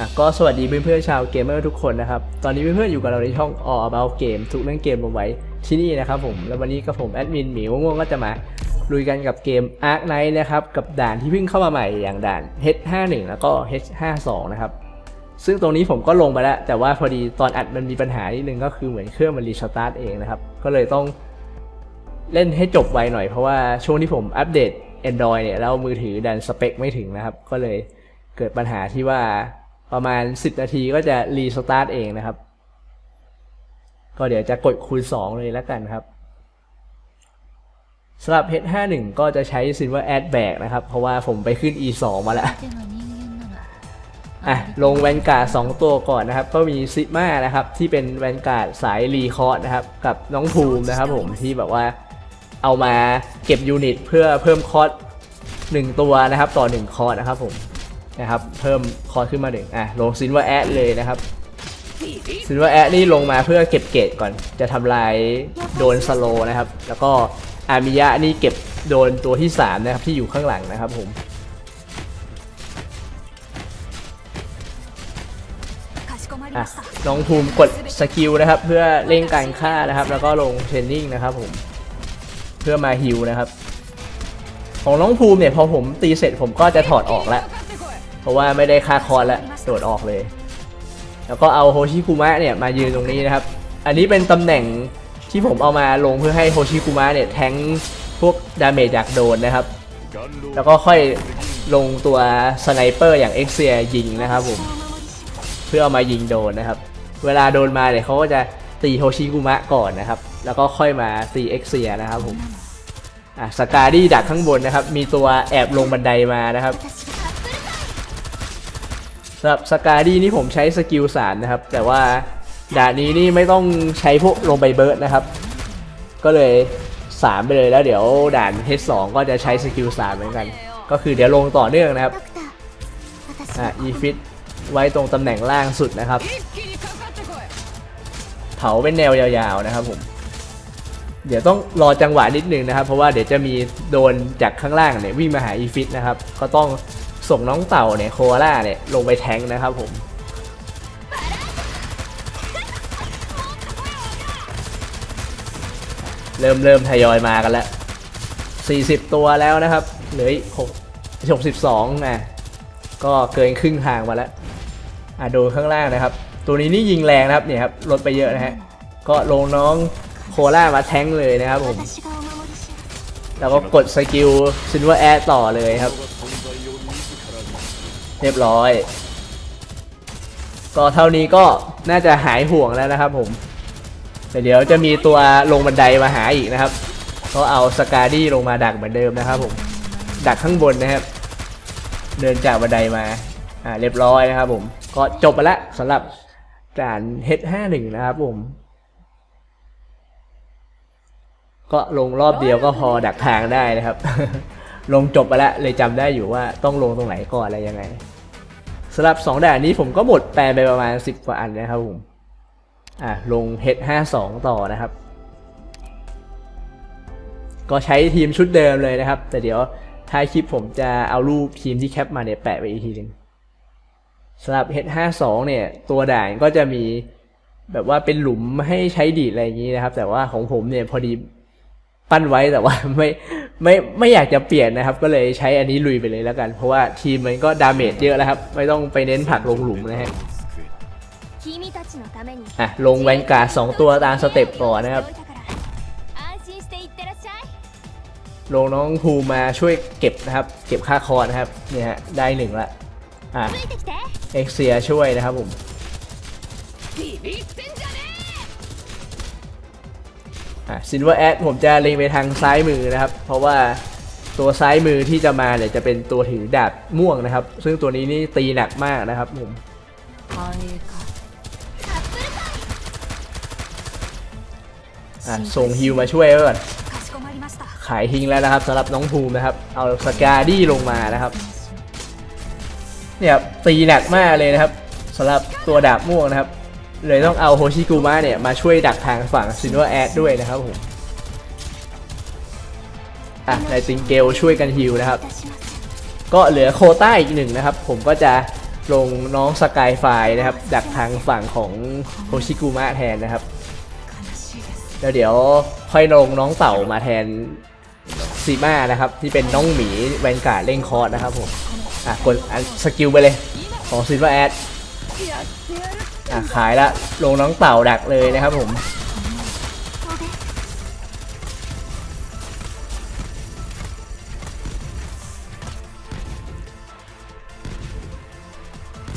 อะก็สวัสดีเพื่อนๆชาวเกมเมอร์ทุกคนนะครับ ตอนนี้เพื่อนๆอยู่กับเราในช่อง All About Game ทุกเรื่องเกมลงไว้ที่นี่นะครับผม แล้ววันนี้กับผมแอดมินหมีง่วงก็จะมาลุยกันกับเกม Ark Knight นะครับกับด่านที่เพิ่งเข้ามาใหม่อย่างด่าน H51 แล้วก็ H52 นะครับซึ่งตรงนี้ผมก็ลงไปแล้ว แต่ว่าพอดีตอนอัดมันมีปัญหานิดนึงก็คือเหมือนเครื่องมันรีสตาร์ทเองนะครับก็เลยต้องเล่นให้จบไวหน่อยเพราะว่าช่วงที่ผมอัปเดต Android เนี่ยแล้วมือถือดันสเปคไม่ถึงนะครับก็เลยเกิดปัญหาที่ว่า ประมาณ 10 นาทีก็จะรีสตาร์ทเองนะครับ ก็เดี๋ยวจะกดคูณ 2 เลยแล้วกันครับสำหรับ H51 ก็จะใช้ Silver Add Back นะครับ เพราะว่าผมไปขึ้น E2 มาแล้วอะลงแวนการ์ดสตัวก่อนนะครับ ก็มีซิมานะครับ ที่เป็นแวนการ์ดสายรีคอร์ดนะครับ กับน้องภูมินะครับผมที่แบบว่าเอามาเก็บยูนิตเพื่อเพิ่มคอร์ด1ตัวนะครับ ต่อ 1 คอร์ดนะครับผม นะครับเพิ่มคอขึ้นมาหนึ่งอะลงซินว่าแอดเลยนะครับซินว่าแอดนี่ลงมาเพื่อเก็บเกตก่อนจะทำลายโดนสโลนะครับ แล้วก็อามิยะนี่เก็บโดนตัวที่ 3 นะครับ ที่อยู่ข้างหลังนะครับผมน้องภูมิกดสกิลนะครับ เพื่อเร่งการฆ่านะครับ แล้วก็ลงเทรนนิ่งนะครับผมเพื่อมาฮิวนะครับ ของน้องภูมิเนี่ยพอผมตีเสร็จผมก็จะถอดออกแล้ว เพราะว่าไม่ได้ค่าคอร์แล้วโดดออกเลย แล้วก็เอาโฮชิคุมะเนี่ยมายืนตรงนี้นะครับ อันนี้เป็นตำแหน่งที่ผมเอามาลงเพื่อให้โฮชิคุมะเนี่ยแทงพวกดาเมจจากโดนนะครับ แล้วก็ค่อยลงตัวสไนเปอร์อย่างเอ็กเซียยิงนะครับผม เพื่อเอามายิงโดนนะครับ เวลาโดนมาเนี่ยเขาก็จะตีโฮชิกุมะก่อนนะครับ แล้วก็ค่อยมาตีเอ็กเซียนะครับผม อะสกาดี้ดักข้างบนนะครับ มีตัวแอบลงบันไดมานะครับ สำหรับสกาดีนี่ผมใช้สกิลสารนะครับ แต่ว่าด่านนี้นี่ไม่ต้องใช้พวกลงไปเบิร์ดนะครับ ก็เลยสามไปเลยแล้วเดี๋ยวด่านเทสสองก็จะใช้สกิลสามเหมือนกัน ก็คือเดี๋ยวลงต่อเนื่องนะครับอะอีฟิตไว้ตรงตำแหน่งล่างสุดนะครับ เผาเป็นแนวยาวๆนะครับผมเดี๋ยวต้องรอจังหวะนิดนึงนะครับ เพราะว่าเดี๋ยวจะมีโดนจากข้างล่างเนี่ยวิ่งมาหาอีฟิตนะครับ ก็ต้อง ส่งน้องเต่าเนี่ยโคอาล่าเนี่ยลงไปแทงนะครับผมเริ่มเริ่มทยอยมากันแล้ว 40 ตัวแล้วนะครับ เหลือหกกสิบสองนะก็เกินครึ่งทางมาแล้ว อะดูข้างล่างนะครับ ตัวนี้นี่ยิงแรงนะครับเนี่ยครับลดไปเยอะนะฮะ ก็ลงน้องโคล่ามาแทงเลยนะครับผม แล้วก็กดสกิลซินว่าแอต่อเลยครับ เรียบร้อย ก็เท่านี้ก็น่าจะหายห่วงแล้วนะครับผมแต่เดี๋ยวจะมีตัวลงบันไดมาหาอีกนะครับก็เอาสกาดี้ลงมาดักเหมือนเดิมนะครับผมดักข้างบนนะครับ เดินจากบันไดมาอ่าเรียบร้อยนะครับผมก็จบไปแล้วสำหรับด่าน H51 นะครับผมก็ลงรอบเดียวก็พอดักทางได้นะครับ ลงจบไปแล้วเลยจำได้อยู่ว่าต้องลงตรงไหนก่อนอะไรยังไง สำหรับ 2 ด่านนี้ผมก็หมดแปลไปประมาณ 10 กว่าอันนะครับผมอะลง H52 ต่อนะครับ ก็ใช้ทีมชุดเดิมเลยนะครับ แต่เดี๋ยวท้ายคลิปผมจะเอารูปทีมที่แคปมาเนี่ยแปะไว้อีกทีหนึงสำหรับ H52 เนี่ย ตัวด่านก็จะมีแบบว่าเป็นหลุมให้ใช้ดีดอะไรอย่างนี้นะครับ แต่ว่าของผมเนี่ยพอดีปั้นไว้แต่ว่าไม่ ไม่ไม่อยากจะเปลี่ยนนะครับ ก็เลยใช้อันนี้ลุยไปเลยแล้วกัน เพราะว่าทีมมันก็ดาเมจเยอะแล้วครับ ไม่ต้องไปเน้นผักลงหลุมนะฮะอะลงแวนการ์สองตัวตามสเต็ปก่อนนะครับ ลงน้องภูมาช่วยเก็บนะครับ เก็บค่าคอนะครับเนี่ยฮะได้หนึ่งละอะเอ็กเซียช่วยนะครับผม ซินเวอร์แอดผมจะเล็งไปทางซ้ายมือนะครับ เพราะว่าตัวซ้ายมือที่จะมาเนี่ยจะเป็นตัวถือดาบม่วงนะครับ ซึ่งตัวนี้นี่ตีหนักมากนะครับผมส่งฮิวมาช่วยก่อนขายทิ้งแล้วนะครับสำหรับน้องภูมินะครับ เอาสกาดี้ลงมานะครับ เนี่ยตีหนักมากเลยนะครับสำหรับตัวดาบม่วงนะครับ เลยต้องเอาโฮชิกูมะเนี่ยมาช่วยดักทางฝั่งซินวแอดด้วยนะครับผมอะในติงเกลช่วยกันฮิวนะครับ ก็เหลือโคต้าอีกหนึ่งนะครับ ผมก็จะลงน้องสกายไฟนะครับ ดักทางฝั่งของโฮชิกูมะแทนนะครับ แล้วเดี๋ยวค่อยลงน้องเต่ามาแทนซีมานะครับ ที่เป็นน้องหมีแวนการ์เล่งคอร์สนะครับผมอะกดสกิลไปเลยของซินวแอด อะขายละลงน้องเต่าดักเลยนะครับผม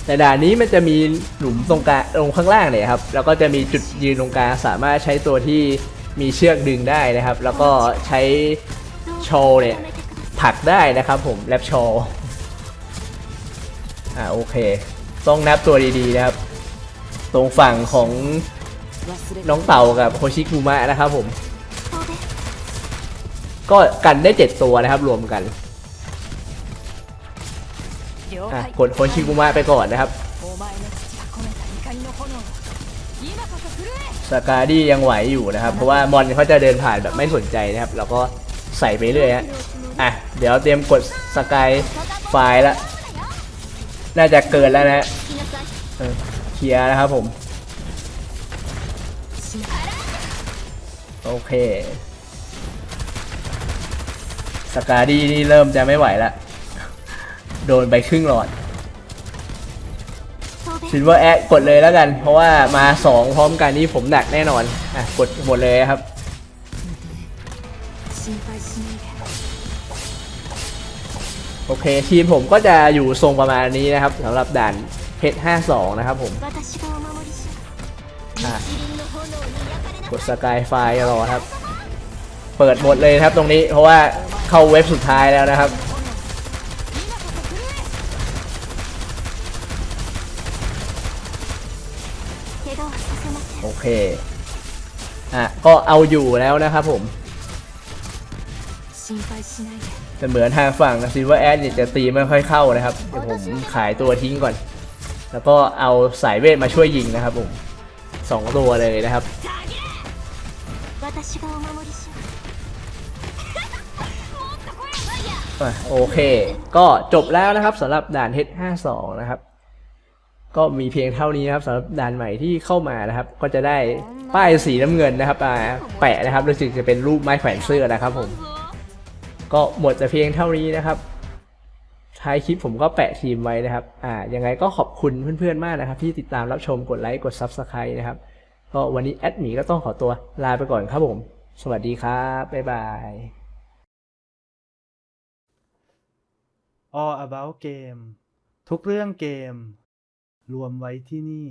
แต่ด่านนี้มันจะมีหลุมตรงกลางตรงข้างล่างเนี่ยครับ แล้วก็จะมีจุดยืนตรงกลางสามารถใช้ตัวที่มีเชือกดึงได้นะครับ แล้วก็ใช้โชว์เนี่ยผลักได้นะครับผมแรปโชว์อ่าโอเค ต้องนับตัวดีๆนะครับ ตรงฝั่งของน้องเต่ากับโคชิคุมะนะครับผม ก็กันได้เจ็ดตัวนะครับรวมกันกดโคชิคุมะไปก่อนนะครับสกาดี้ยังไหวอยู่นะครับ เพราะว่ามอนเขาจะเดินผ่านแบบไม่สนใจนะครับ แล้วก็ใส่ไปเรื่อยฮะอะ เดี๋ยวเตรียมกดสกายไฟล์ละ น่าจะเกิดแล้วนะเคลียร์นะครับผม โอเค สกาดี้นี่เริ่มจะไม่ไหวละ โดนไปครึ่งหลอดซิลเวอร์แอคกดเลยแล้วกัน เพราะว่ามา 2 พร้อมกันนี่ผมหนักแน่นอน อะ กดหมดเลยครับ โอเค ทีมผมก็จะอยู่ทรงประมาณนี้นะครับสำหรับด่านเพชร52 นะครับผมกดสกายไฟรอครับ เปิดหมดเลยครับตรงนี้เพราะว่าเข้าเว็บสุดท้ายแล้วนะครับโอเค อะ ก็เอาอยู่แล้วนะครับผม เหมือนทางฝั่งซิลเวอร์แอดเนี่ยจะตีไม่ค่อยเข้านะครับ เดี๋ยวผมขายตัวทิ้งก่อน แล้วก็เอาสายเวทมาช่วยยิงนะครับผมสองตัวเลยนะครับโอเค ก็จบแล้วนะครับสำหรับด่าน H52 นะครับ ก็มีเพียงเท่านี้นะครับสำหรับด่านใหม่ที่เข้ามานะครับ ก็จะได้ป้ายสีน้ำเงินนะครับมาแปะนะครับรู้สึกจะเป็นรูปไม้แขวนเสื้อนะครับผม ก็หมดแต่เพียงเท่านี้นะครับท้ายคลิปผมก็แปะทีมไว้นะครับ อ่า ยังไงก็ขอบคุณเพื่อนๆมากนะครับ ที่ติดตามรับชมกดไลค์กด Subscribe นะครับ ก็วันนี้แอดหมีก็ต้องขอตัวลาไปก่อนครับผม สวัสดีครับ บ๊ายบาย All About Game ทุกเรื่องเกม รวมไว้ที่นี่